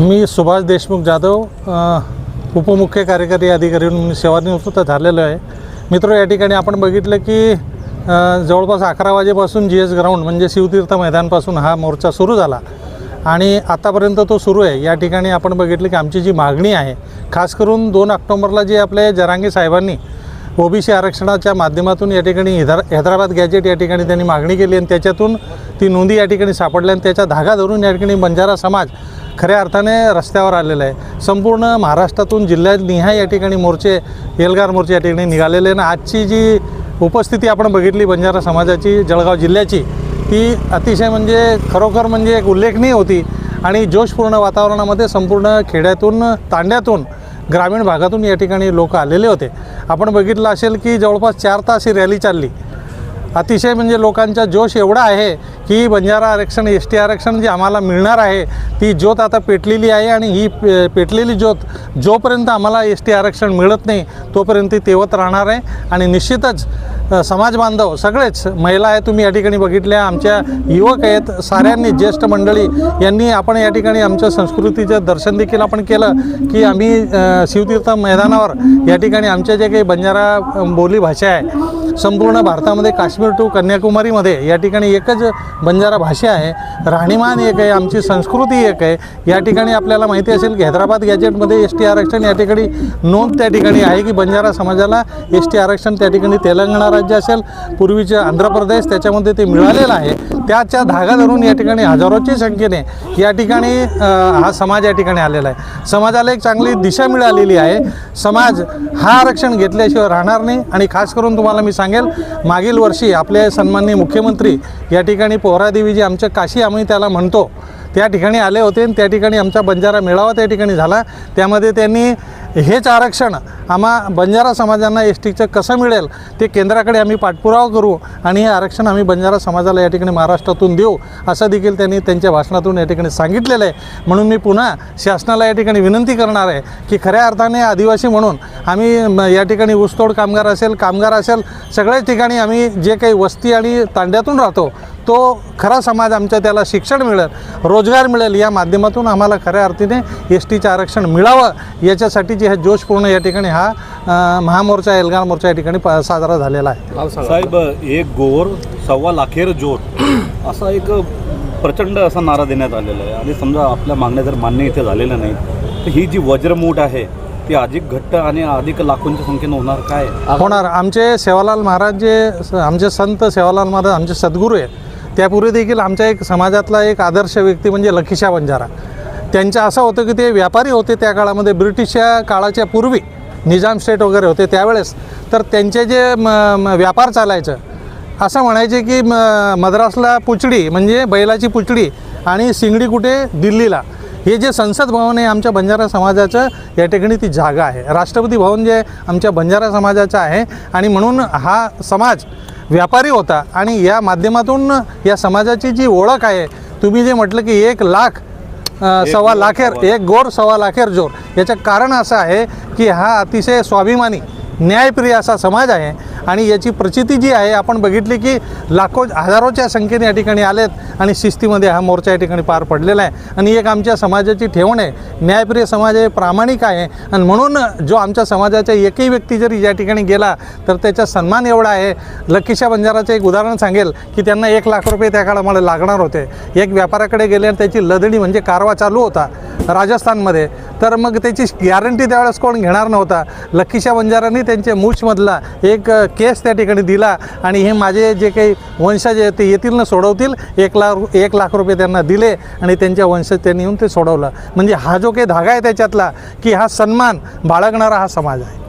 मी सुभाष देशमुख जाधव उपमुख्य कार्यकारी अधिकारी म्हणून मी सेवानिवृत्त झालेलो आहे. मित्र या ठिकाणी आपण बघितलं की जवळपास अकरा वाजेपासून जी एस ग्राउंड म्हणजे शिवतीर्थ मैदानपासून हा मोर्चा सुरू झाला आणि आतापर्यंत तो सुरू आहे. या ठिकाणी आपण बघितलं की आमची जी मागणी आहे खास करून दोन ऑक्टोंबरला जे आपले जरांगे साहेबांनी ओबीसी आरक्षणाच्या माध्यमातून या ठिकाणी हैदरा हैदराबाद गॅजेट या ठिकाणी त्यांनी मागणी केली आणि त्याच्यातून ती नोंदी या ठिकाणी सापडल्या आणि त्याचा धागा धरून या ठिकाणी बंजारा समाज खऱ्या अर्थाने रस्त्यावर आलेला आहे संपूर्ण महाराष्ट्रातून जिल्ह्यात निहाय या ठिकाणी मोर्चे एल्गार मोर्चे या ठिकाणी निघालेले आहे. आणि आजची जी उपस्थिती आपण बघितली बंजारा समाजाची जळगाव जिल्ह्याची ती अतिशय म्हणजे खरोखर म्हणजे एक उल्लेखनीय होती आणि जोशपूर्ण वातावरणामध्ये संपूर्ण खेड्यातून तांड्यातून ग्रामीण भागातून या ठिकाणी लोक आलेले होते. आपण बघितलं असेल की जवळपास चार तास ही रॅली चालली. अतिशय म्हणजे लोकांचा जोश एवढा आहे की बंजारा आरक्षण एस टी आरक्षण जे आम्हाला मिळणार आहे ती ज्योत आता पेटलेली आहे आणि ही पे पेटलेली ज्योत जोपर्यंत आम्हाला एस टी आरक्षण मिळत नाही तोपर्यंत ती तेवत राहणार आहे. आणि निश्चितच समाज बांधव सगळेच महिला आहे तुम्ही या ठिकाणी बघितल्या. आमच्या युवक आहेत साऱ्यांनी ज्येष्ठ मंडळी यांनी आपण या ठिकाणी आमच्या संस्कृतीचं दर्शन देखील आपण केलं की आम्ही शिवतीर्थ मैदानावर या ठिकाणी आमच्या जे काही बंजारा बोलीभाषा बोली भाषा आहे संपूर्ण भारतामध्ये काश्मीर टू कन्याकुमारीमध्ये या ठिकाणी एकच बंजारा भाषा आहे. राहणीमान एक आहे आमची संस्कृती एक आहे. या ठिकाणी आपल्याला माहिती असेल की हैदराबाद गॅजेटमध्ये एस टी आरक्षण या ठिकाणी नोंद त्या ठिकाणी आहे की बंजारा समाजाला एस टी आरक्षण त्या ठिकाणी तेलंगणा राज्य असेल पूर्वीचे आंध्र प्रदेश त्याच्यामध्ये ते मिळालेलं आहे. त्याच्या धागा धरून या ठिकाणी हजारोच्या संख्येने या ठिकाणी हा समाज या ठिकाणी आलेला आहे. समाजाला एक चांगली दिशा मिळालेली आहे. समाज हा आरक्षण घेतल्याशिवाय राहणार नाही आणि खास करून तुम्हाला मी सांगेल मागील वर्षी आपले सन्माननीय मुख्यमंत्री या ठिकाणी पोहरादेवी जी आमच्या काशी आम्ही त्याला म्हणतो. त्या ठिकाणी आले होते आणि त्या ठिकाणी आमचा बंजारा मेळावा त्या ठिकाणी झाला. त्यामध्ये त्यांनी हेच आरक्षण आम्हा बंजारा समाजांना एस टीचं कसं मिळेल ते केंद्राकडे आम्ही पाठपुरावा करू आणि हे आरक्षण आम्ही बंजारा समाजाला या ठिकाणी महाराष्ट्रातून देऊ असं देखील त्यांनी त्यांच्या भाषणातून या ठिकाणी सांगितलेलं आहे. म्हणून मी पुन्हा शासनाला या ठिकाणी विनंती करणार आहे की खऱ्या अर्थाने आदिवासी म्हणून आम्ही या ठिकाणी ऊसतोड कामगार असेल कामगार असेल सगळ्याच ठिकाणी आम्ही जे काही वस्ती आणि तांड्यातून राहतो तो खरा समाज आमच्या त्याला शिक्षण मिळेल रोजगार मिळेल या माध्यमातून आम्हाला खऱ्या अर्थीने एस टीचं आरक्षण मिळावं याच्यासाठी जे हे जोशपूर्ण या ठिकाणी हा महामोर्चा एल्गार मोर्चा या ठिकाणी प- साजरा झालेला आहे. साहेब एक गोर सव्वा लाखेर जोत असा एक प्रचंड असा नारा देण्यात आलेला आहे. आणि समजा आपल्या मागण्या जर मान्य इथे झालेल्या नाहीत तर ही जी वज्रमूठ आहे ती अधिक घट्ट आणि अधिक लाखोंच्या संख्येनं होणार काय? होणार. आमचे सेवालाल महाराज जे स- आमचे संत सेवालाल महाराज आमचे सद्गुरू आहे त्यापूर्वी देखील आमच्या एक समाजातला एक आदर्श व्यक्ती म्हणजे लखीशा बंजारा. त्यांचं असं होतं की ते व्यापारी होते त्या काळामध्ये ब्रिटिशच्या काळाच्या पूर्वी निजाम स्टेट वगैरे होते त्यावेळेस. तर त्यांचे जे म म- व्यापार चालायचं असं म्हणायचे की म मद्रासला पुचडी म्हणजे बैलाची पुचडी आणि सिंगडी कुठे? दिल्लीला. हे जे संसद भवन आहे आमच्या बंजारा समाजाचं या ठिकाणी ती जागा आहे. राष्ट्रपती भवन जे आमच्या बंजारा समाजाचं आहे आणि म्हणून हा समाज व्यापारी होता आणि या माध्यमातून या समाजाची जी ओळख आहे तुम्ही जे म्हटलं की एक लाख सव्वा लाखेर एक गोर सव्वा लाखेर जोर. याचं कारण असं आहे की हा अतिशय स्वाभिमानी न्यायप्रिय असा समाज आहे. आणि याची प्रचिती जी आहे आपण बघितली की लाखो हजारोच्या संख्येने या ठिकाणी आलेत आणि शिस्तीमध्ये हा मोर्चा या ठिकाणी पार पडलेला आहे. आणि एक आमच्या समाजाची ठेवण आहे. न्यायप्रिय समाज आहे प्रामाणिक आहे. आणि म्हणून जो आमच्या समाजाचा एकही व्यक्ती जरी या ठिकाणी गेला तर त्याचा सन्मान एवढा आहे. लकीशा बंजाराचं एक उदाहरण सांगेल की त्यांना एक लाख रुपये त्या काळामध्ये लागणार होते. एक व्यापाराकडे गेले आणि त्याची लदणी म्हणजे कारवा चालू होता राजस्थानमध्ये. तर मग त्याची गॅरंटी त्यावेळेस कोण घेणार नव्हता. लकीशा बंजारांनी त्यांच्या मूछमधला एक केस त्या ठिकाणी दिला आणि हे माझे जे काही वंशज आहेत ते येतील ना सोडवतील. एक लाख एक लाख रुपये त्यांना दिले आणि त्यांच्या वंशज त्यांनी येऊन ते सोडवलं. म्हणजे हा जो काही धागा आहे त्याच्यातला की हा सन्मान बाळगणारा हा समाज आहे.